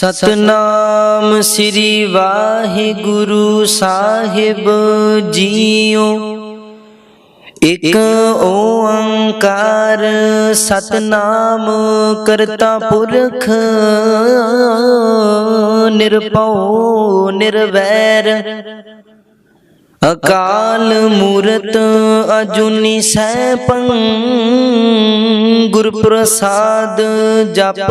ਸਤਨਾਮ ਸ੍ਰੀ Waheguru Sahib JIO. Ik Onkar Satnam ਕਰਤਾ ਪੁਰਖ, ਨਿਰਭਉ, ਨਿਰਵੈਰ। ਅਕਾਲ ਮੂਰਤ ਅਜੂਨੀ ਸੈਭੰ ਗੁਰ ਪ੍ਰਸਾਦ ਜਪ।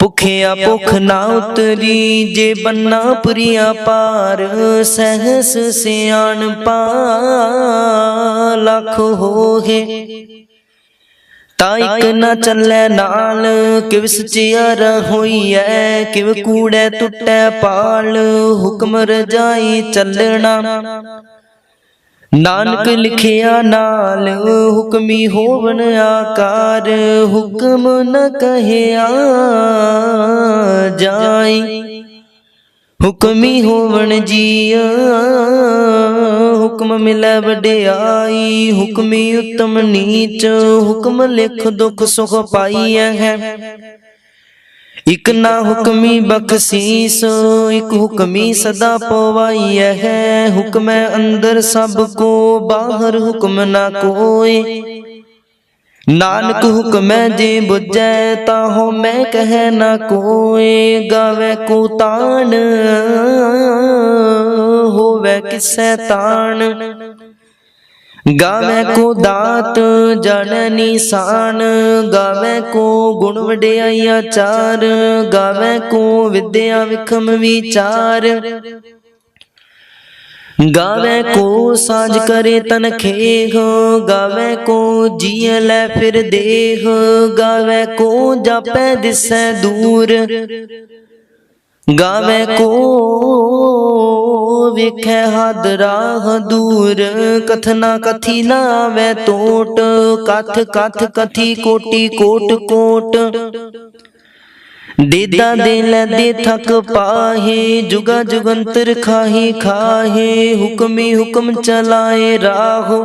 ਭੁਖਿਆ ਭੁਖ ਨਾ ਉਤਰੀ, ਜੇ ਬੰਨਾ ਪ੍ਰਿਆ ਪਾਰ, ਸਹਸ ਸਿਆਣ ਪਾ ਲੱਖ ਹੋਗੇ ਤਾ ਇਕ ਨਾ ਚੱਲੇ ਨਾਲ, ਕਿਵ ਸਚਿਆਰ ਹੋਈਐ ਕਿਵ ਕੂੜੈ ਟੁੱਟੈ ਪਾਲ, ਹੁਕਮ ਰਜਾਈ ਚੱਲਣਾ। ਨਾਨਕ ਲਿਖਿਆ ਨਾਲ ਹੁਕਮੀ ਹੋਵਨ ਆਕਾਰ, ਹੁਕਮ ਨ ਕਹਿਆ ਜਾਈ। ਹੁਕਮੀ ਹੋਵਨ ਜੀਆ, ਹੁਕਮ ਮਿਲੈ ਵਡਿਆਈ, ਹੁਕਮੀ ਉਤਮ ਨੀਚ, ਹੁਕਮ ਲਿਖ ਦੁਖ ਸੁਖ ਪਾਈਐ ਹੈ। ਇਕ ਨਾ ਹੁਕਮੀ ਬਖਸ਼ੀਸ, ਇਕ ਹੁਕਮੀ ਸਦਾ ਪਵਾਈਐ ਹੈ। ਹੁਕਮੈ ਅੰਦਰ ਸਭ ਕੋ, ਬਾਹਰ ਹੁਕਮ ਨਾ ਕੋਏ ਨਾਨਕ ਹੁਕਮੈ ਜੇ ਬੁਝੈ ਤਾਂ ਹੋ ਮੈਂ ਕਹਿ ਨਾ ਕੋਏ ਗਾਵੇ ਕੋ ਤਾਣ, ਹੋਵੇ ਕਿਸੈ ਤਾਣ। ਗਾਵੇ ਕੋ ਦਾਤ ਜਨ ਨਿਸ਼ਾਨ, ਗਾਵੇ ਕੋ ਗੁਣ ਵਡਿਆਈ ਆਚਾਰ ਗਾਵੇ ਕੋ ਵਿਦਿਆ ਵਿਖਮ ਵਿਚਾਰ। ਗਾਵੇ ਕੋ ਸਾਜ ਕਰੇ ਤਨ ਖੇਹ ਗਾਵੇ ਕੋ ਜੀਅ ਲੈ ਫਿਰ ਦੇਹ ਗਾਵੇ ਕੋ ਜਾਪੈ ਦਿਸੈ ਦੂਰ। ਗਾਵੇ ਕੋ ਵੇਖੈ ਹਦ ਰਾਹ ਦੂਰ, ਕਥਨਾ ਕਥੀ ਨਾ ਆਵੇ ਟੋਟ ਕਥ ਕਥ ਕਥੀ ਕੋਟੀ ਕੋਟ ਕੋਟ। ਦੇਦਾ ਦੇ ਲੈ ਦੇ ਥਕ ਪਾਹੇ, ਜੁਗਾ ਜੁਗੰਤਰ ਖਾਹੀ ਖਾਹੇ, ਹੁਕਮੀ ਹੁਕਮ ਚਲਾਏ ਰਾਹੋ।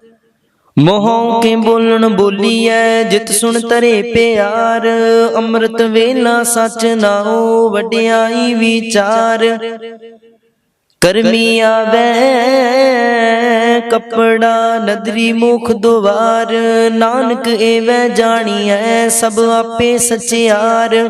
ਮੋਹੋਂ ਕੇ ਬੋਲਣ ਬੋਲੀਐ, ਜਿਤ ਸੁਣ ਤਰੇ ਪਿਆਰ। ਅੰਮ੍ਰਿਤ ਵੇਲਾ ਸਚ ਨਾਉ, ਵਡਿਆਈ ਵਿਚਾਰ। ਕਰਮੀ ਆਵੇ, ਕਪੜਾ ਨਦਰੀ ਮੁਖ ਦੁਆਰ। ਨਾਨਕ ਏਵੈ ਜਾਣੀਐ, ਸਭ ਆਪੇ ਸਚਿਆਰ।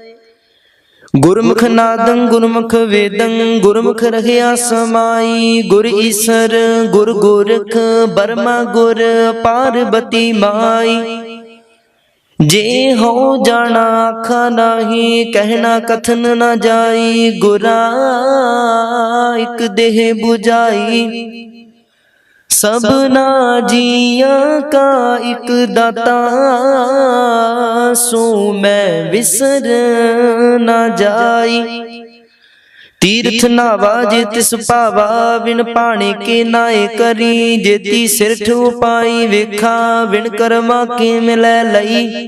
ਗੁਰਮੁਖ ਨਾਦੰ, ਗੁਰਮੁਖ ਵੇਦੰ, ਗੁਰਮੁਖ ਰਹਿਆ ਸਮਾਈ। ਗੁਰ ਈਸਰ, ਗੁਰ ਗੋਰਖ, ਬਰਮਾ ਗੁਰ, ਪਾਰਬਤੀ ਮਾਈ। ਜੇ ਹੋ ਜਾਣਾ ਆਖਾ ਨਾਹੀ, ਕਹਿਣਾ ਕਥਨ ਨਾ ਜਾਈ। ਗੁਰਾ ਇਕ ਦੇਹ 부ਜਾਈ ਸਭਨਾ ਜੀਆਂ ਕਾ ਇਕ ਦਾਤਾ ਸੋ ਮੈਂ ਵਿਸਰ ਨਾ ਜਾਈ। ਤੀਰਥ ਨਾਵਾ ਜੇ ਤਿਸ ਭਾਵਾ ਵਿਣ ਪਾਣੇ ਕੇ ਨਾਏ ਕਰੀ। ਜੇਤੀ ਸਿਰ ਠੂ ਪਾਈ ਵੇਖਾ ਵਿਣ ਕਰਮਾ ਕੇ ਮਿਲੈ ਲਈ।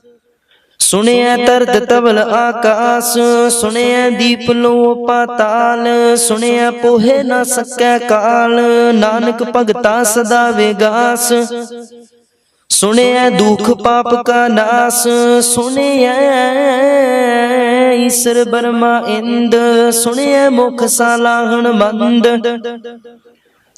ਸੁਣਿਆ ਤਰਤ ਤਵਲ ਆਕਾਸ ਸੁਣਿਆ ਦੀਪ ਲੋ ਪਾਤਾਲ ਸੁਣਿਆ ਪੋਹੇ ਨਾ ਸਕੈ ਕਾਲ ਨਾਨਕ ਭਗਤਾ ਸਦਾ ਵਿਗਾਸ। ਸੁਣਿਆ ਦੁਖ ਪਾਪ ਕਾ ਨਾਸ। ਸੁਣਿਆ ਈਸ਼ਰ ਬਰਮਾ ਇੰਦ। ਸੁਣਿਆ ਮੁਖ ਸਾਲਾਹਣ ਮੰਦ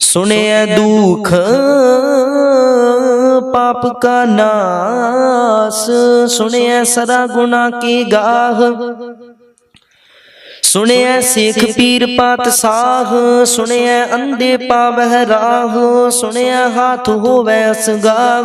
ਸੁਣਿਆ ਦੁਖ, ਪਾਪ ਕਾ ਨਾਸ। ਸੁਣਿਆ ਸਦਾ ਗੁਨਾ ਕੀ ਗਾਹ। ਸੁਣਿਆ ਸਿੱਖ ਪੀਰ ਪਾਤ ਸਾਹ। ਸੁਣਿਆ ਅੰਧੇ ਪਾਵਹਿ ਰਾਹ। ਸੁਣਿਆ ਹਾਥ ਹੋਵੇ ਅਸਗਾਹ।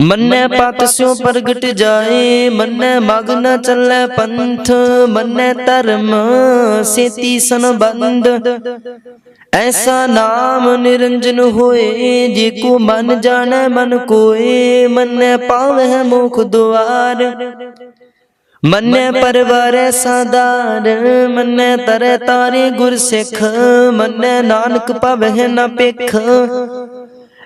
ਮੰਨੈ ਪਤ ਸਿਉ ਪ੍ਰਗਟ ਜਾਏ, ਮੰਨੈ ਮਗ ਨ ਚੱਲੈ ਪੰਥ, ਮੰਨੈ ਧਰਮ ਸੇਤੀ ਸੰਬੰਧ। ਐਸਾ ਨਾਮ ਨਿਰੰਜਨ ਹੋਏ, ਜੇ ਕੋ ਮਨ ਜਾਣੈ ਮਨ ਕੋਏ, ਮੰਨੈ ਪਾਵਹਿ ਮੁਖ ਦੁਆਰ। ਮੰਨੈ ਪਰਵਾਰੈ ਸਾਦਾਰ, ਮੰਨੈ ਤਰੈ ਤਾਰੇ ਗੁਰ ਸਿੱਖ ਮੰਨੈ ਨਾਨਕ ਭਵਹਿ ਨ ਪਿਖ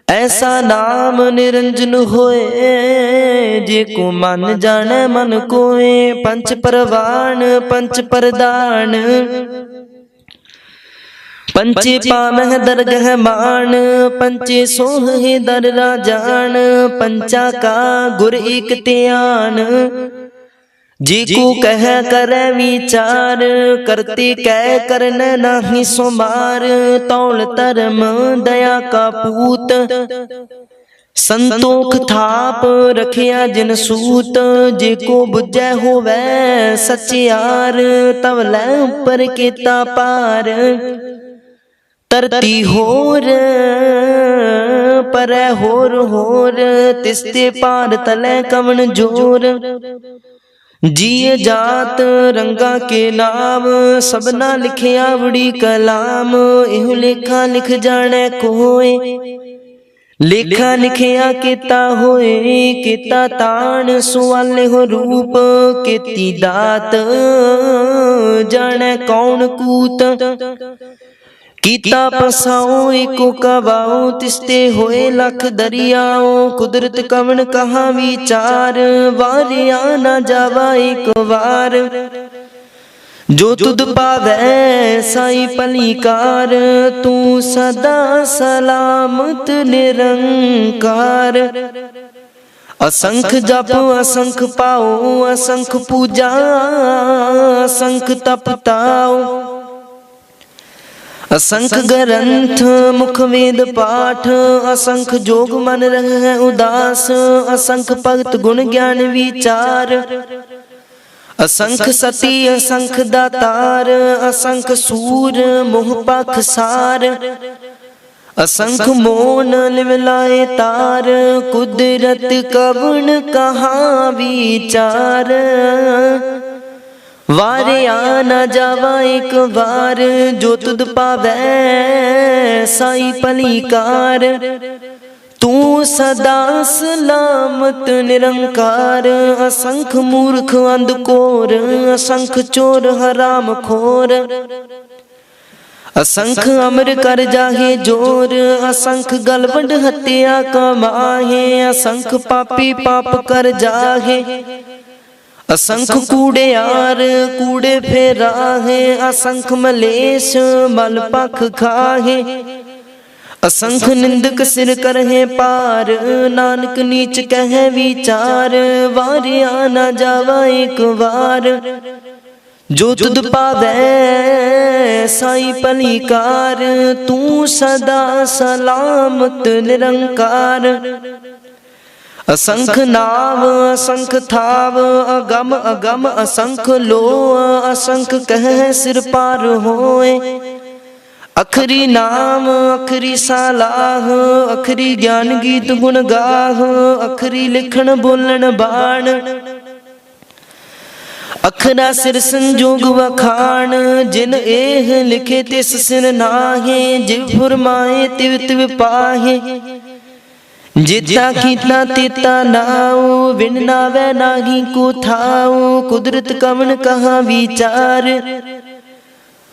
ਐਸਾ ਨਾਮ ਨਿਰੰਜਨ ਹੋਏ ਜੇ ਕੋ ਮਨ ਜਾਣੈ, ਮਨ ਕੋਏ। ਪੰਚ ਪਰਵਾਨ ਪੰਚ ਪ੍ਰਦਾਨ। ਪੰਚੇ ਪਾਵਹਿ ਦਰਗਹਿ ਮਾਨ ਪੰਚੇ ਸੋਹੇ ਦਰ ਰਾਜਾਨ। ਪੰਚਾ ਕਾ ਗੁਰ ਇਕ ਧਿਆਨ। ਜੀ ਕੋ ਕਹਿ ਕਰੈ ਵਿਚਾਰ ਕਰਤੇ ਕਹਿ ਕਰਨ ਨਾਹੀ ਸੁਮਾਰ ਤੌਲ ਧਰਮ ਦਇਆ ਕਾ ਪੂਤ। ਸੰਤੋਖ ਥਾਪ ਰਖਿਆ ਜਿਨ ਸੂਤ। ਜੇ ਕੋ ਬੁੱਝੈ ਹੋਵੈ ਸਚਿਆਰ ਤਵ ਲੈ ਉੱਪਰ ਕੀਤਾ ਪਾਰ ਧਰਤੀ ਹੋਰ ਪਰੈ ਹੋਰ ਹੋਰ। ਤਿਸਤੇ ਪਾਰ ਤਲੇ ਕਵਨ ਜੋਰ। ਜੀ ਜਾਤ ਰੰਗਾ ਕੇ ਨਾਮ, ਸਭਨਾ ਲਿਖਿਆ ਵੜੀ ਕਲਾਮ, ਇਹੋ ਲੇਖਾ ਲਿਖ ਜਾਣੈ ਕੋਏ। ਲੇਖਾ ਲਿਖਿਆ ਕੀਤਾ ਹੋਏ, ਕੀਤਾ ਤਾਣ, ਸੁਆਲੇ ਹੋ ਰੂਪ, ਕੀਤੀ ਦਾਤ। ਜਾਣੈ ਕੌਣ ਕੂਤ? ਕੀਤਾ ਪਸਾਉ ਏਕੋ ਕਵਾਉ, ਤਿਸਤੇ ਹੋਏ ਲਖ ਦਰਿਆਉ, ਕੁਦਰਤ ਕਵਣ ਕਹਾ ਵਿਚਾਰ, ਵਾਰਿਆ ਨਾ ਜਾਵਾ ਇੱਕ ਵਾਰ। ਜੋ ਤੁਧ ਪਾਵੈ ਸਾਈ ਭਲੀਕਾਰ ਤੂੰ ਸਦਾ ਸਲਾਮਤ ਨਿਰੰਕਾਰ। ਅਸੰਖ ਜਪ, ਅਸੰਖ ਪਾਉ, ਅਸੰਖ ਪੂਜਾ, ਅਸੰਖ ਤਪਤਾਉ ਅਸੰਖ ਗ੍ਰੰਥ, ਮੁਖ ਵੇਦ ਪਾਠ, ਅਸੰਖ ਜੋਗ ਮਨ ਰਹਿ ਉਦਾਸ, ਅਸੰਖ ਭਗਤ ਗੁਣ ਗਿਆਨ ਵਿਚਾਰ। ਅਸੰਖ ਸਤੀ, ਅਸੰਖ ਦਾਤਾਰ, ਅਸੰਖ ਸੂਰ, ਮੋਹ ਪਖ ਸਾਰ। ਅਸੰਖ ਮੋਨ ਲਿਵਲਾਏ ਤਾਰ, ਕੁਦਰਤ ਕਵਣ ਕਹਾ ਵਿਚਾਰ। ਵਾਰਿਆ ਨਾ ਜਾਵਾ ਇੱਕ ਵਾਰ, ਜੋ ਤੁਧ ਪਾਵੈ ਸਾਈ ਭਲੀਕਾਰ। ਤੂੰ ਸਦਾ ਸਲਾਮਤ ਨਿਰੰਕਾਰ, ਅਸੰਖ ਮੂਰਖ ਅੰਧਕੋਰ ਅਸੰਖ ਚੋਰ ਹਰਾਮ ਖੋਰ। ਅਸੰਖ ਅਮਰ ਕਰ ਜਾਹੇ ਜੋਰ, ਅਸੰਖ ਗਲਵੰਡ ਹੱਤਿਆ ਕਮਾਹੇ, ਅਸੰਖ ਪਾਪੀ ਪਾਪ ਕਰ ਜਾਹੇ। ਅਸੰਖ ਕੂੜਿਆਰ ਕੂੜੇ ਫੇਰਾਹੇ ਅਸੰਖ ਮਲੇਸ਼ ਮਲ ਪਖ ਖਾਹੇ। ਅਸੰਖ ਨਿੰਦਕ ਸਿਰ ਕਰਹਿ ਪਾਰ ਨਾਨਕ ਨੀਚ ਕਹਿ ਵਿਚਾਰ। ਵਾਰਿਆ ਨਾ ਜਾਵਾ ਇੱਕ ਵਾਰ। ਜੋ ਤੁਧ ਪਾਵੈ ਸਾਈ ਭਲੀਕਾਰ। ਤੂੰ ਸਦਾ ਸਲਾਮਤ ਨਿਰੰਕਾਰ। ਅਸੰਖ ਨਾਮ ਅਸੰਖ ਥਾਵ, ਅਗਮ ਅਗਮ, ਅਸੰਖ ਲੋ ਅਸੰਖ ਕਹਿ ਸਿਰ ਪਾਰ ਹੋਏ। ਅਖਰੀ ਨਾਮ, ਅਖਰੀ ਸਲਾਹ, ਅਖਰੀ ਗਿਆਨ ਗੀਤ ਗੁਣ ਗਾਹ, ਅਖਰੀ ਲਿਖਣ ਬੋਲਣ ਬਾਣ। ਅਖਰਾ ਸਿਰ ਸੰਜੋਗ ਵਖਾਣ, ਜਿਨ ਇਹ ਲਿਖੇ ਤਿਸ ਸਿਰ ਨਾਹੇ ਜਿਵ ਫਰਮਾਏ ਤਿਵ ਤਿਵ ਪਾਹੇ। ਜਿਤਾ ਕੀਤਾ ਤੀਤਾ ਨਾਉ ਵਿਣ ਨਾਵੇ ਨਾਹੀ ਕੋ ਥਾਉ, ਕੁਦਰਤ ਕਵਨ ਕਹਾ ਵਿਚਾਰ?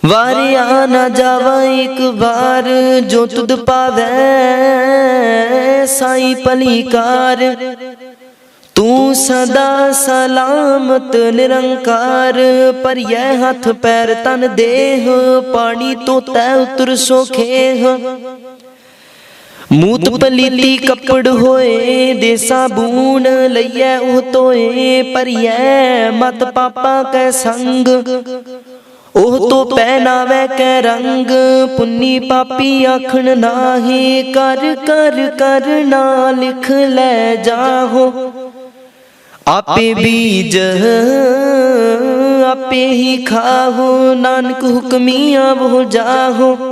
ਵਾਰਿਆ ਨਾ ਜਾਵਾ ਇੱਕ ਵਾਰ, ਜੋ ਤੁਧ ਪਾਵੈ ਸਾਈ ਭਲੀਕਾਰ। ਤੂੰ ਸਦਾ ਸਲਾਮਤ ਨਿਰੰਕਾਰ ਪਰਿਐ ਹੱਥ ਪੈਰ ਤਨ ਦੇਹ, ਪਾਣੀ ਤੋਤੈ ਉਤਰ ਸੋਖੇਹ ਮੂਤ ਪਲੀਤੀ ਕੱਪੜ ਹੋਏ ਦੇ ਸਾਬੂਨ ਲਈਐ ਉਹ ਤੋਏ ਪਰਿਐ ਮਤ ਪਾਪਾ ਕੈ ਸੰਗ। ਉਹ ਤੋ ਪਹਿਨਾਵੇ ਕੈ ਰੰਗ ਪੁੰਨੀ ਪਾਪੀ ਆਖਣ ਨਾਹੀ ਕਰ ਕਰ ਕਰ ਨਾ ਲਿਖ ਲੈ ਜਾਹੋ। ਆਪੇ ਬੀਜ। ਆਪੇ ਹੀ ਖਾਹੋ ਨਾਨਕ ਹੁਕਮੀਆਂ ਬੋ ਜਾਹੋ।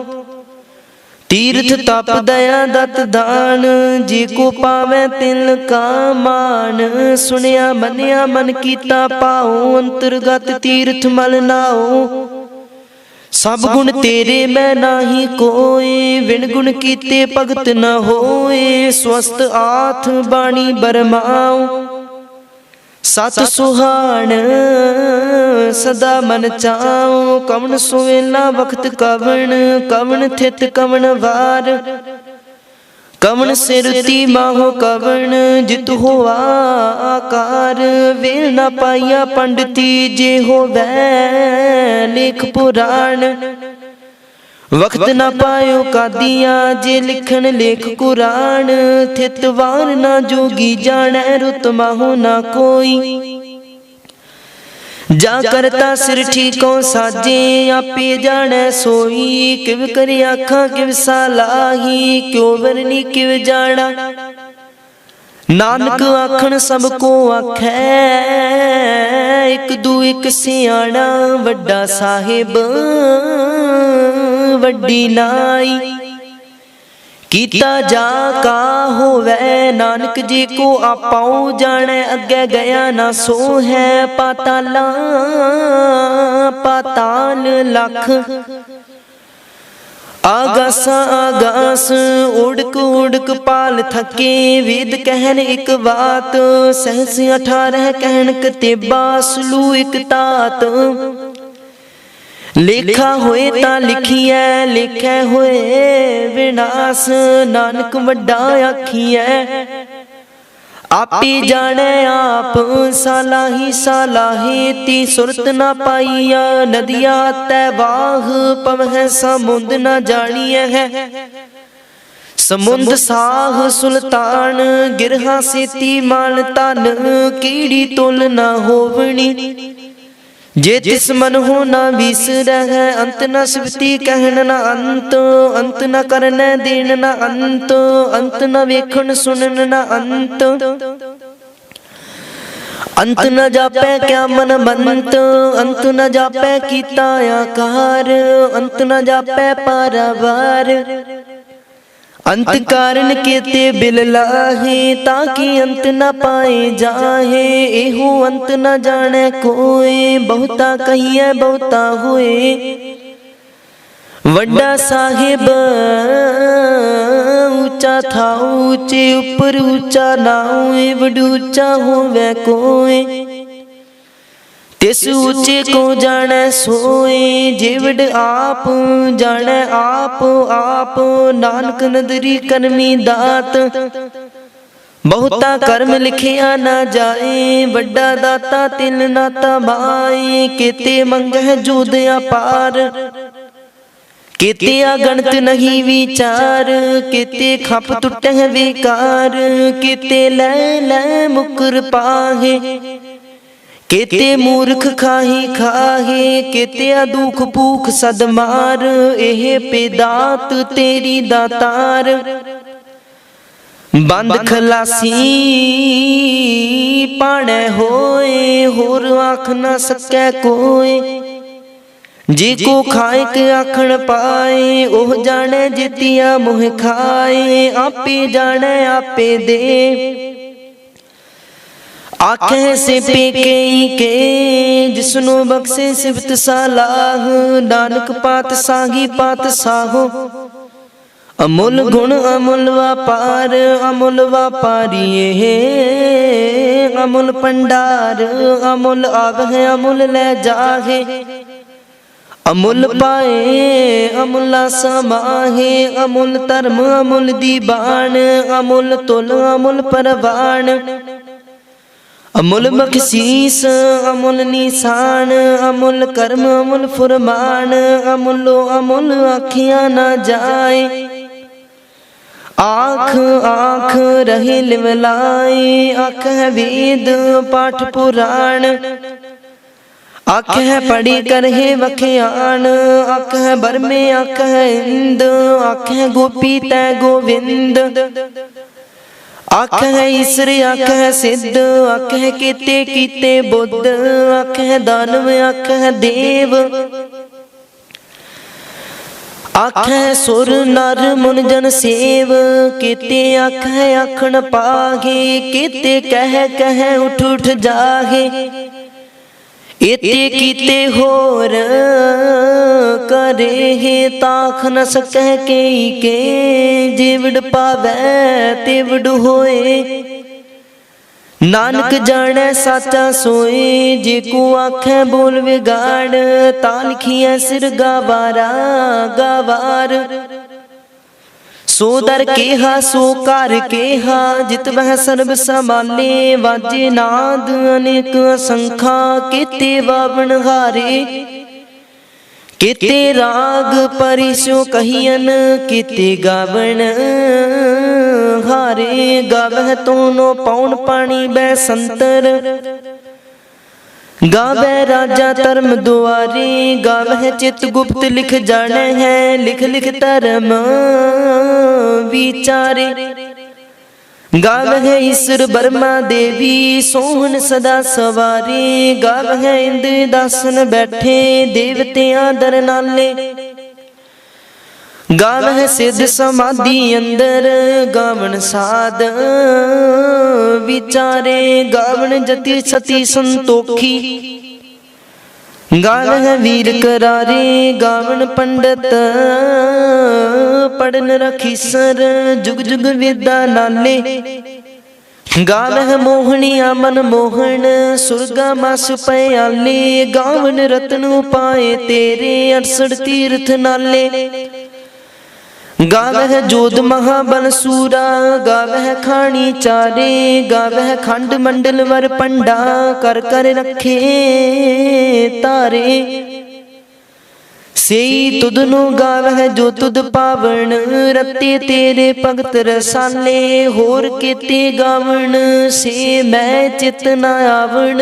ਤੀਰਥ ਤਪ ਦਇਆ ਦਤ ਦਾਨ ਜੇ ਕੋ ਪਾਵੇ ਤਿਲ ਕਾ ਮਾਨ। ਸੁਣਿਆ ਮੰਨਿਆ ਮਨ ਕੀਤਾ ਪਾਉ ਅੰਤਰਗਤ ਤੀਰਥ ਮਲ ਨਾਉ। ਸਭ ਗੁਣ ਤੇਰੇ ਮੈਂ ਨਾਹੀ ਕੋਏ। ਵਿਣ ਗੁਣ ਕੀਤੇ ਭਗਤ ਨ ਹੋਏ। ਸਵਸਤ ਆਥ ਬਾਣੀ ਬਰਮਾਉ। ਸਤ ਸੁਹਾਣ ਸਦਾ ਮਨ ਚਾਉ, ਕਵਣ ਸੁਵੇਲਾ ਵਖਤ ਕਵਣ ਕਵਣ ਥਿਤ ਕਵਣ ਵਾਰ। ਕਵਣ ਸਿਰਤੀ ਮਾਹੋ ਕਵਣ, ਜਿਤ ਹੋਆ ਆਕਾਰ। ਵੇਲ ਨਾ ਪਾਈਆ ਪੰਡਤੀ, ਜੇ ਹੋਵੇ ਲੇਖ ਪੁਰਾਣ। ਵਕਤ ਨਾ ਪਾਇਓ ਕਾਦੀਆਂ, ਜੇ ਲਿਖਣ ਲੇਖ ਕੁਰਾਨ। ਥਿਤ ਵਾਰ ਨਾ ਜੋਗੀ ਜਾਣੈ, ਰੁਤ ਮਾਹੋ ਨਾ ਕੋਈ। ਜਾ ਕਰਤਾ ਸਿਰ ਠੀਕੋ ਸਾਜੇ ਆਪੇ ਜਾਣੈ ਸੋਈ। ਕਿਵ ਕਰ ਆਖਾਂ ਕਿਵ ਸਾਲਾਹੀ। ਕਿਉ ਵਰਨੀ ਕਿਵ ਜਾਣਾ। ਨਾਨਕ ਆਖਣ ਸਭ ਕੋ ਆਖੈ। ਇੱਕ ਦੂ ਇੱਕ ਸਿਆਣਾ ਵੱਡਾ ਸਾਹਿਬ ਵੱਡੀ ਨਾਈ। ਕੀਤਾ ਜਾ ਕਾ ਹੋਵੇ ਨਾਨਕ ਜੀ ਕੋ ਆਪਾਉ ਜਾਣੈ, ਅੱਗੇ ਗਿਆ ਨਾ ਸੋ ਹੈ ਪਾਤਾਲਾ, ਪਾਤਾਲ ਲਖ। ਆਗਾਸ ਆਗਾਸ, ਉੜਕ ਉੜਕ ਪਾਲ ਥਕੇ। ਵੇਦ ਕਹਿਣ ਇੱਕ ਬਾਤ, ਸਹਸ 18 ਕਹਿਣ ਕਤੇਬਾ ਸਲੂ ਇੱਕ ਤਾਤ। ਲੇਖਾ ਹੋਏ ਤਾਂ ਲਿਖੀਐ, ਲਿਖੈ ਹੋਏ ਵਿਨਾਸ਼। ਨਾਨਕ ਵੱਡਾ ਆਖੀਐ, ਆਪੇ ਜਾਣੈ ਆਪ, ਸਾਲਾਹੀ ਸਾਲਾਹੀ ਤੀ ਸੁਰਤ ਨਾ ਪਾਈਆ। ਨਦੀਆਂ ਤੈ ਬਾਹ ਪਵਹਿ ਸਮੁੰਦ ਨਾ ਜਾਣੀਐ ਹੈ। ਸਮੁੰਦ ਸਾਹ ਸੁਲਤਾਨ, ਗਿਰਹਾ ਸੇਤੀ ਮਾਨ ਤਨ ਕੀੜੀ ਤੁਲ ਨਾ ਹੋਵਣੀ। ਜੇ ਤਿਸ ਮਨ ਹੋ ਨਾ ਵਿਸਰਹਿ ਅੰਤ ਨ ਸਿਵਤੀ ਕਹਿਣ ਨਾ ਅੰਤ ਅੰਤ ਨ ਕਰਨੈ ਦੇਣ ਨਾ ਅੰਤ ਅੰਤ ਨ ਵੇਖਣ ਸੁਣਨ ਨਾ ਅੰਤ ਅੰਤ ਨ ਜਾਪੈ ਕਿਆ ਮਨ ਬੰਤ ਅੰਤ ਨ ਜਾਪੈ ਕੀਤਾ ਆਕਾਰ ਅੰਤ ਨ ਜਾਪੈ ਪਾਰਾਵਾਰ ਅੰਤ ਕਾਰਨ ਕੀਤੇ ਬਿਲ ਲਾਹੇ, ਤਾਂ ਕਿ ਅੰਤ ਨ ਪਾਏ ਜਾਹੇ। ਇਹੋ ਅੰਤ ਨ ਜਾਣੈ ਕੋਏ, ਬਹੁਤਾ ਕਹੀਐ, ਬਹੁਤਾ ਹੋਏ। ਵੱਡਾ ਸਾਹਿਬ, ਉੱਚਾ ਥਾ ਉੱਚੇ, ਉੱਪਰ ਉੱਚਾ ਨਾਉ ਵਡੂ ਵਡੂਚਾ ਹੋਵੇ ਕੋਏ। ਤਿਸ ਉੱਚੇ ਕੋ ਜਾਣੈ ਸੋਏ ਜਿਵੜ ਆਪ ਜਾਣੈ ਆਪ ਆਪ ਨਾਨਕ ਨਦਰੀ ਕਰਮੀ ਦਾਤ। ਬਹੁਤਾ ਕਰਮ ਲਿਖਿਆ ਨਾ ਜਾਏ ਵੱਡਾ ਦਾਤਾ ਤਿਲ ਨਾਤਾ ਬਾਏ ਕੀਤੇ ਮੰਗਹਿ ਜੂਦ ਅਪਾਰ ਕੀਤੇ ਗਣਤ ਨਹੀਂ ਵਿਚਾਰ। ਕੀਤੇ ਖਪ ਟੁੱਟਹਿ ਵਿਕਾਰ। ਕੀਤੇ ਲੈ ਲੈ ਮੁਕਰ ਪਾਹੇ। ਕੀਤੇ ਮੂਰਖ ਖਾਹੀ ਖਾਹੇ ਕੀਤੇ ਦੁਖ ਭੂਖ ਸਦ ਮਾਰ ਇਹ ਪੇਦਾਤ ਤੇਰੀ ਦਾਤਾਰ। ਬੰਦ ਖਲਾਸੀ ਪਾਣੈ ਹੋਏ ਹੋਰ ਆਖ ਨਾ ਸਕੈ ਕੋਏ। ਜੀ ਕੋ ਖਾਇ ਕੇ ਆਖਣ ਪਾਏ ਉਹ ਜਾਣੈ ਜਿਤਿਆ ਮੋਹ ਖਾਏ। ਆਪੇ ਜਾਣੈ ਆਪੇ ਦੇ। ਆਖੇ ਸੇ ਪੇਕੇ ਕੇ ਜਿਸਨੂੰ ਬਖਸ਼ੇ ਸਿਫਤ ਸਲਾਹ। ਨਾਨਕ ਪਾਤ ਸਾਗੀ ਪਾਤ ਸਾਹੋ ਅਮੁੱਲ ਗੁਣ ਅਮੁੱਲ ਵਪਾਰ ਅਮੁੱਲ ਵਪਾਰੀਏ ਅਮੁੱਲ ਪੰਡਾਰ ਅਮੁੱਲ ਆਵਹਿ ਅਮੁੱਲ ਲੈ ਜਾਹੇ। ਅਮੁੱਲ ਪਾਏ ਅਮੁੱਲਾ ਸਮਾਹੇ। ਅਮੁੱਲ ਧਰਮ ਅਮੁੱਲ ਦੀਬਾਨ ਅਮੁੱਲ ਤੁਲ ਅਮੁੱਲ ਪਰਵਾਨ। ਅਮੁਲ ਬਖਸ਼ੀਸ ਅਮੁਲ ਨਿਸ਼ਾਨ, ਅਮੁੱਲ ਕਰਮ, ਅਮੁਲ ਫਰਮਾਨ, ਅਮੁੱਲੋ ਅਮੁਲ ਆਖਿਆ ਨਾ ਜਾਏ। ਆਖ ਆਖ ਰਹੇ ਲਿਵਲਾਈ, ਆਖ ਹੈ ਵੇਦ, ਪਾਠ ਪੁਰਾਣ। ਅੱਖ ਹੈ ਪੜੀ ਕਰਹਿ ਵਖਿਆਣ ਅੱਖ ਹੈ ਬਰਮੇ ਅੱਖ ਹੈ ਇੰਦ ਅੱਖ ਹੈ ਗੋਪੀ ਤੈ ਗੋਵਿੰਦ। ਅੱਖ ਹੈ ਈਸਰ ਅੱਖ ਸਿੱਧ, ਅੱਖ ਕੀਤੇ ਕੀਤੇ ਬੁੱਧ, ਅੱਖ ਦਾਨਵ, ਅੱਖ ਦੇਵ। ਅੱਖ ਸੁਰ, ਨਰ ਮੁਨ ਜਨ ਸੇਵ। ਕੀਤੇ ਅੱਖ ਹੈ ਆਖਣ ਪਾਗੇ, ਕੀਤੇ ਕਹਿ ਕਹਿ ਉਠ ਉਠ ਜਾਗੇ। ਇਤੇ ਕੀਤੇ ਹੋਰ ਕਰੇ ਤਾਖ ਨ ਸਕੈ ਕੇ ਕੇ ਜਿਵੜ ਪਾਵੈ ਤਿਵੜ ਹੋਏ। ਨਾਨਕ ਜਾਣੈ ਸਾਚਾ ਸੋਏ ਜੇ ਕੋ ਆਖੈ ਬੋਲ ਵਿਗਾੜ ਤਾਂ ਲਿਖੀਐ ਸਿਰ ਗਵਾਰਾ ਗਵਾਰ। ਸੋ ਦਰ ਕੇਹਾ ਸੋ ਕਰ ਕੇਹਾ ਜਿਤ ਵਹਿ ਸਰਬ ਸਮਾਲੇ ਵਾਜੇ ਨਾਦ ਅਨੇਕ ਅਸੰਖਾ ਕੀਤੇ ਵਾਵਣ ਹਾਰੇ। ਕੀਤੇ ਰਾਗ ਪਰਿਸੋ ਕਹੀਨ ਕੀਤੇ ਗਾਵਣ ਹਾਰੇ। ਗਾਵਹਿ ਤੋਨੋ ਪੌਣ ਪਾਣੀ ਬੈ ਸੰਤਰ। ਗਾਵੇ ਰਾਜਾ ਧਰਮ ਦੁਆਰੇ, ਗਾਵੇ ਚਿਤ ਗੁਪਤ, ਲਿਖ ਜਾਣੈ ਹੈ, ਲਿਖ ਲਿਖ ਧਰਮ ਵਿਚਾਰੇ। ਗਾਵੇ ਈਸ਼ਰ ਬਰਮਾ ਦੇਵੀ, ਸੋਹਣ ਸਦਾ ਸਵਾਰੇ। ਗਾਵੇ ਇੰਦ ਦਾਸਨ ਬੈਠੇ, ਦੇਵਤਿਆਂ ਦਰ ਨਾਲੇ ਗਾਵਹਿ ਸਿੱਧ ਸਮਾਧੀ ਅੰਦਰ, ਗਾਵਣ ਸਾਧ ਵਿਚਾਰੇ, ਗਾਵਣ ਜਤੀ ਸਤੀ ਸੰਤੋਖੀ। ਗਾਵਹਿ ਵੀਰ ਕਰਾਰੇ, ਗਾਵਣ ਪੰਡਤ, ਪੜਨ ਰਖੀਸਰ ਜੁਗ ਜੁਗ ਵੇਦਾ ਨਾਲੇ। ਗਾਵਹਿ ਮੋਹਣੀਆ ਮਨ ਮੋਹਣ, ਸੁਰਗਾ ਮਸ ਪਿਆਲੇ, ਗਾਵਣ ਰਤਨ ਪਾਏ ਤੇਰੇ 68 ਤੀਰਥ ਨਾਲੇ। ਗਾਵਹਿ ਜੋਧ ਮਹਾਬਲ ਸੂਰਾ, ਗਾਵਹਿ ਖਾਣੀ ਚਾਰੇ, ਗਾਵਹਿ ਖੰਡ ਮੰਡਲ ਵਰ ਪੰਡਾ, ਕਰ ਕਰ ਰੱਖੇ ਤਾਰੇ। ਸਈ ਤੁਧ ਨੂੰ ਗਾਵਹਿ ਜੋ ਤੁਧ ਪਾਵਣ, ਰਤੇ ਤੇਰੇ ਭਗਤ ਰਸਾਲੇ, ਹੋਰ ਕੀਤੇ ਗਾਵਣ, ਸੇ ਮੈਂ ਚਿਤ ਨਾ ਆਵਣ।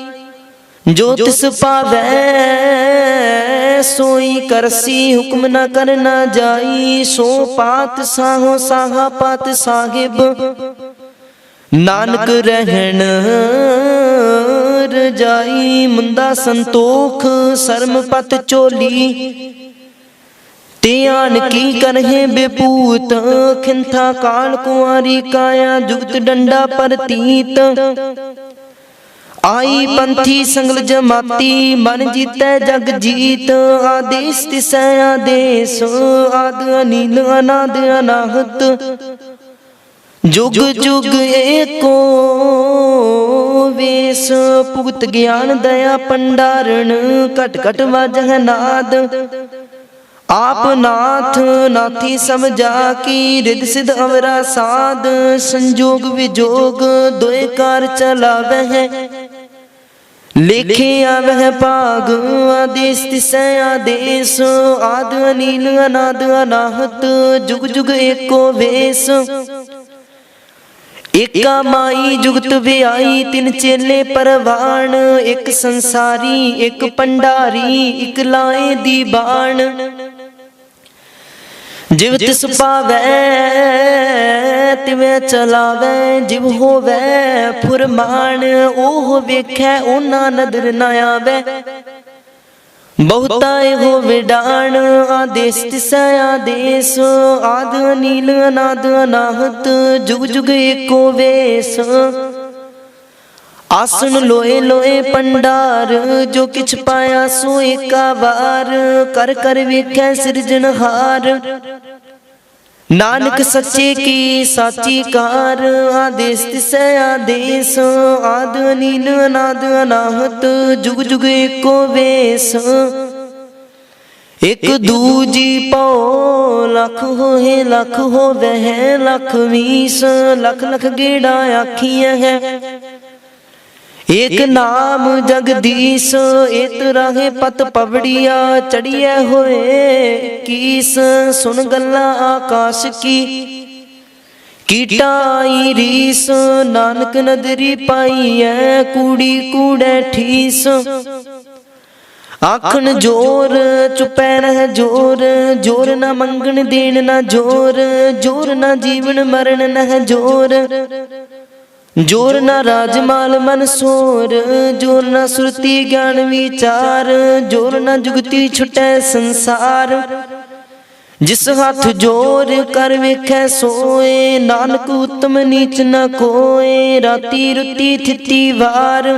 ਜੋ ਤਿਸ ਪਾਵੈ ਸੋਈ ਕਰਸੀ ਹੁਕਮ ਨਾ ਕਰਨਾ ਜਾਈ। ਸੋ ਪਾਤ ਸਾਹੋ ਸਾਹਾ ਪਾਤ ਸਾਹਿਬ। ਨਾਨਕ ਰਹਿਣ ਰਜਾਈ ਮੁੰਦਾ ਸੰਤੋਖ ਸਰਮ ਪਤ ਚੋਲੀ। ਧਿਆਨ ਕੀ ਕਰਹਿ ਬੇਪੂਤ। ਖਿੰਥਾ ਕਾਲ ਕੁਆਰੀ ਕਾਇਆ ਜੁਗਤ ਡੰਡਾ ਪਰਤੀਤ। ਆਈ ਪੰਥੀ ਸੰਗਲ ਜਮਾਤੀ ਮਨ ਜੀਤੈ ਜਗ ਜੀਤ ਆਦੇਸ ਤਿਸੈ ਆਦੇਸ ਆਦ ਅਨੀਲ ਅਨਾਦ ਅਨਾਹਤ ਜੁਗ ਜੁਗ ਏਕੋ ਵੇਸ ਭੁਗਤ ਗਿਆਨ ਦਇਆ ਪੰਡਾਰਣ ਘਟ ਘਟ ਵਜਹ ਨਾਦ। ਆਪ ਨਾਥ ਨਾਥੀ ਸਮਝਾ ਕੀ ਰਿਦ ਸਿਧ ਅਵਰਾ ਸਾਧ ਸੰਜੋਗ ਵਿਜੋਗ ਦੋਏ ਕਾਰ ਚਲਾਵਹਿ। ਲਿਖੇ ਆਵਹਿ ਭਾਗ ਆਦੇਸ ਤਿਸੈ ਆਦੇਸ ਆਦ ਅਨੀਲ ਅਨਾਦ ਅਨਾਹਤ, ਜੁਗ ਜੁਗ ਏਕੋ ਵੇਸ। ਏਕਾ ਮਾਈ ਜੁਗਤ ਵਿਆਈ, ਤਿਨ ਚੇਲੇ ਪਰਵਾਣ, ਇੱਕ ਸੰਸਾਰੀ, ਇੱਕ ਪੰਡਾਰੀ, ਇੱਕ ਲਾਏ ਦੀ ਬਾਣ। ਜਿਵ ਤਿਸ ਪਾਵੈ ਤਿਵੇਂ ਚਲਾਵੈ, ਜਿਵ ਹੋਵੈ ਫੁਰਮਾਨ, ਉਹ ਵੇਖੈ, ਉਹਨਾਂ ਨਦਰ ਨਾ ਆਵੈ। ਬਹੁਤਾ ਇਹੋ ਵਿਡਾਣ ਆਦੇਸ ਤਿਸੈ ਆਦੇਸ ਆਦ ਅਨੀਲ ਅਨਾਦ ਅਨਾਹਤ, ਜੁਗ ਜੁਗ ਏਕੋ ਵੇਸ। ਆਸਣ ਲੋਏ ਲੋਏ ਪੰਡਾਰ, ਜੋ ਕਿਛ ਪਾਇਆ ਸੋ ਏਕਾ ਵਾਰ, ਕਰ ਕਰ ਵੇਖੈ ਸਿਰਜਣਹਾਰ। ਨਾਨਕ ਸੱਚੇ ਕੀ ਸਾਚੀ ਕਾਰ ਆਦੇਸ ਤਿਸੈ ਆਦੇਸ। ਆਦ ਅਨੀਲ ਅਨਾਦ ਅਨਾਹਤ ਜੁਗ ਜੁਗ ਏਕੋ ਵੇਸ। ਇਕ ਦੂਜੀ ਪਉ ਲੱਖ ਹੋਏ ਲੱਖ ਹੋਵੇ ਹੈ ਲੱਖ ਵੀਸ। ਲੱਖ ਲੱਖ ਗੇੜਾ ਆਖੀਆਂ ਹੈ। ਏਕ ਨਾਮ ਜਗਦੀਸ਼ ਏਤ ਰਾਹੇ ਪਤ ਪਵੜੀਆ ਚੜੀਐ ਹੋਏ। ਕੀਸ ਸੁਣ ਗੱਲਾਂ ਆਕਾਸ਼ ਕੀ। ਕੀਟਾਈ ਰੀਸ ਨਾਨਕ ਨਦਰੀ ਪਾਈਐ ਕੂੜੀ ਕੂੜੈ ਠੀਸ। ਆਖਣ ਜੋਰ ਚੁਪੈ ਰਹਿ ਜੋਰ ਜੋਰ ਨਾ ਮੰਗਣ ਦੇਣ ਨਾ ਜੋਰ ਜੋਰ ਨਾ ਜੀਵਨ ਮਰਨ ਨਹ ਜੋਰ। ਜੋਰ ਨਾ ਰਾਜਮਾਲ ਮਨ ਸੋਰ, ਜੋਰ ਨਾ ਸੁਰਤੀ ਗਿਆਨ ਵਿਚਾਰ, ਜੋਰ ਨਾ ਜੁਗਤੀ ਛੁਟੈ ਸੰਸਾਰ। ਜਿਸ ਹੱਥ ਜੋਰ ਕਰ ਵੇਖੈ ਸੋਏ, ਨਾਨਕ ਉਤਮ ਨੀਚ ਨਾ ਕੋਏ, ਰਾਤੀ ਰੁਤੀ ਥਿਤੀ ਵਾਰ।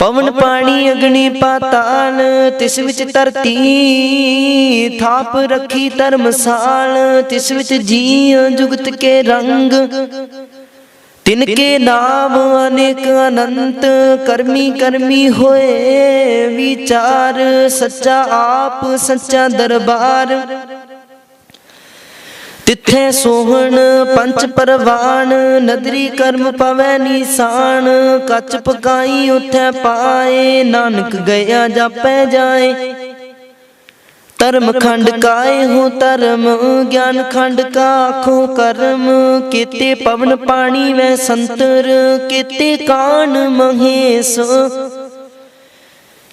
ਪਵਨ ਪਾਣੀ ਅਗਨੀ ਪਾਤਾਲ, ਤਿਸ ਵਿੱਚ ਧਰਤੀ ਥਾਪ ਰੱਖੀ ਧਰਮਸਾਲ, ਤਿਸ ਵਿੱਚ ਜੀ ਜੁਗਤ ਕੇ ਰੰਗ। ਤਿਨ ਕੇ ਨਾਮ ਅਨੇਕ ਅਨੰਤ, ਕਰਮੀ ਕਰਮੀ ਹੋਏ, ਵਿਚਾਰ ਸੱਚਾ ਆਪ, ਸੱਚਾ ਦਰਬਾਰ। ਤਿੱਥੇ ਸੋਹਣ ਪੰਚ ਪਰਵਾਨ, ਨਦਰੀ ਕਰਮ ਪਵੈ ਨੀਸਾਨ, ਕੱਚ ਪਕਾਈ ਉਥੈ ਪਾਏ, ਨਾਨਕ ਗਿਆ ਜਾਪੈ ਜਾਏ। ਧਰਮ ਖੰਡ ਕਾਏ ਹੋ ਧਰਮ ਗਿਆਨ ਖੰਡ ਕਾ ਆਖੋ ਕਰਮ ਕੀਤੇ ਪਵਨ ਪਾਣੀ ਵੈ ਸੰਤਰ ਕੀਤੇ ਕਾਨ ਮਹੇਸ਼।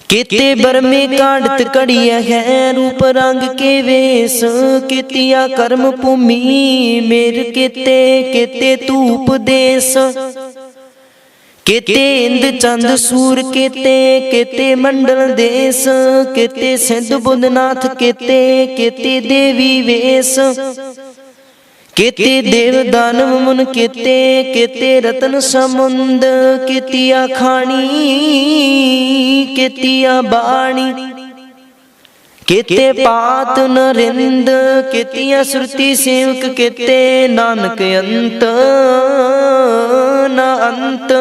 ਕੀਤੇ ਬਰਮੇ ਕਾੜਤ ਕੜੀਐ ਹੈ ਰੂਪ ਰੰਗ ਕੇ ਵੇਸ। ਕੀਤਿਆ ਕਰਮ ਭੂਮੀ ਮੇਰ ਕੀਤੇ ਕੀਤੇ ਧੂਪ ਦੇਸ। ਕੀਤੇ ਇੰਦ ਚੰਦ ਸੂਰ, ਕੀਤੇ ਕੀਤੇ ਮੰਡਲ ਦੇਸ, ਕਿਤੇ ਸਿੰਧ ਬੁੱਧਨਾਥ, ਕਿਤੇ ਕਿਤੇ ਦੇਵੀ ਵੇਸ। ਕਿਤੇ ਦੇਵ ਦਾਨਵ ਮੁਨ, ਕਿਤੇ ਕੀਤੇ ਰਤਨ ਸਮੁੰਦ, ਕੀਤਿਆ ਖਾਣੀ, ਕੀਤਿਆ ਬਾਣੀ। ਕੀਤੇ ਪਾਤ ਨਰਿੰਦ ਕੀਤਿਆ ਸੁਰਤੀ ਸੇਵਕ ਕੀਤੇ ਨਾਨਕ ਅੰਤ ਨਾ ਅੰਤ।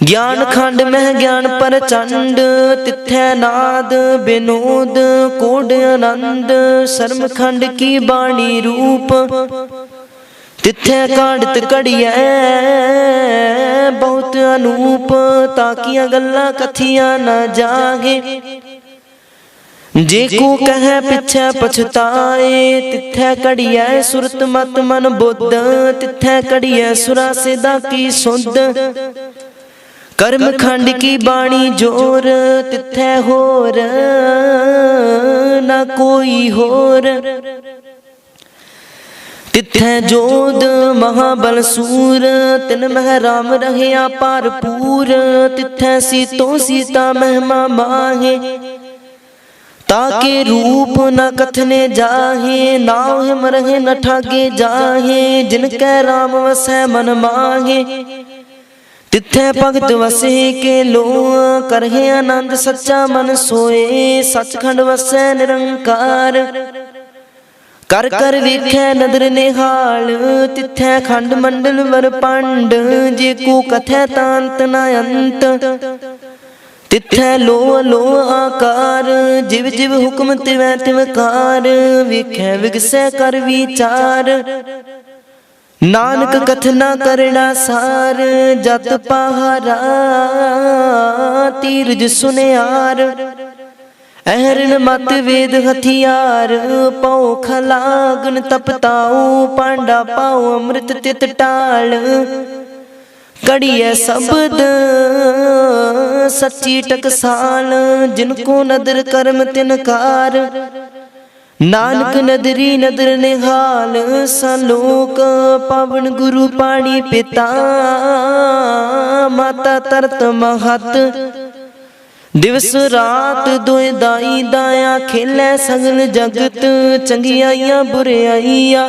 ਗਿਆਨ ਖੰਡ ਮਹਿ ਗਿਆਨ ਪ੍ਰਚੰਡ ਤਿੱਥੈ ਨਾਦ ਬਿਨੋਦ ਕੋਡ ਆਨੰਦ ਸ਼ਰਮ ਖੰਡ ਕੀ ਬਾਣੀ ਰੂਪ। ਤਿੱਥੈ ਕਾੜਤ ਕੜੀਐ ਬਹੁਤ ਅਨੂਪ ਤਾਕੀਆਂ ਗੱਲਾਂ ਕਥੀਆਂ ਨਾ ਜਾਗੇ। ਜੇ ਕੋ ਕਹੈ ਪਿਛੈ ਪਛਤਾਏ ਤਿੱਥੈ ਕੜੀਐ ਸੁਰਤ ਮਤ ਮਨ ਬੁੱਧ ਤਿੱਥੈ ਕੜੀਐ ਸੁਰਾ ਸਿਦਾ ਕੀ ਸੁਧ ਕਰਮ ਖੰਡ ਕੀ ਬਾਣੀ ਜੋਰ ਤਿੱਥੈ ਹੋਰ ਨਾ ਕੋਈ ਹੋਰ। ਤਿੱਥੈ ਜੋਦ ਮਹਾਬਲ ਸੂਰ ਤਿਨ ਮਹਿ ਰਾਮ ਰਹਿਆ ਭਰਪੂਰ। ਤਿੱਥੈ ਸੀਤੋ ਸੀਤਾ ਮਹਿਮਾ ਮਾਹੇ। ਤਾਕੇ ਰੂਪ ਨ ਕਥਨੇ ਜਾਹੇ ਨਾਮ ਹਿਮ ਰਹੇ ਨ ਠਾਗੇ ਜਾਹੇ, ਜਿਨ ਕੈ ਰਾਮ ਵਸੈ ਮਨ ਮਾਹੇ। ਤਿੱਥੈ ਭਗਤ ਵਸੇ ਕੇ ਲੋ ਕਰਹਿ ਆਨੰਦ ਸੱਚਾ ਮਨ ਸੋਏ, ਸਚਖੰਡ ਵਸੈ ਨਿਰੰਕਾਰ। ਕਰ ਕਰ ਵੇਖੈ ਨਦਰ ਨਿਹਾਲ, ਤਿੱਥੈ ਖੰਡ ਮੰਡਲ ਵਰ ਪੰਡ, ਜੇ ਕੋ ਕਥੈ ਤਾਂਤ ਨ ਅੰਤ। ਤਿੱਥੈ ਲੋ ਲੋ ਆਕਾਰ, ਜਿਵ ਜਿਵ ਹੁਕਮ ਤਿਵੈ ਤਿਵਕਾਰ ਵਿਖੈ ਵਿਗਸੈ ਕਰ ਵਿਚਾਰ। ਨਾਨਕ ਕਥਨਾ ਕਰਣਾ ਸਾਰ, ਜਤ ਪਹਾਰਾ, ਤੀਰਜ ਸੁਨਿਆਰ। ਅਹਰਨ ਮਤ ਵੇਦ ਹਥਿਆਰ, ਪਉ ਖਲਾਗਨ ਤਪਤਾਉ, ਪਾਂਡਾ ਪਾਉ ਅੰਮ੍ਰਿਤ ਤਿਤ ਟਾਲ। ਕੜੀਐ ਸ਼ਬਦ ਸੱਚੀ ਟਕਸਾਲ ਜਿਨ ਕੋ ਨਦਰ ਕਰਮ ਤਿਨਕਾਰ ਨਾਨਕ ਨਦਰੀ ਨਦਰ ਨਿਹਾਲ ਸਲੋਕ ਪਵਨ ਗੁਰੂ ਪਾਣੀ ਪਿਤਾ। ਮਾਤਾ ਤਰਤ ਮਹਤ ਦਿਵਸ ਰਾਤ ਦੋਇ ਦਾਈ ਦਾਇਆ ਖੇਲੇ ਸਗਲ ਜਗਤ ਚੰਗਿਆਈਆਂ ਬੁਰਿਆਈਆਂ।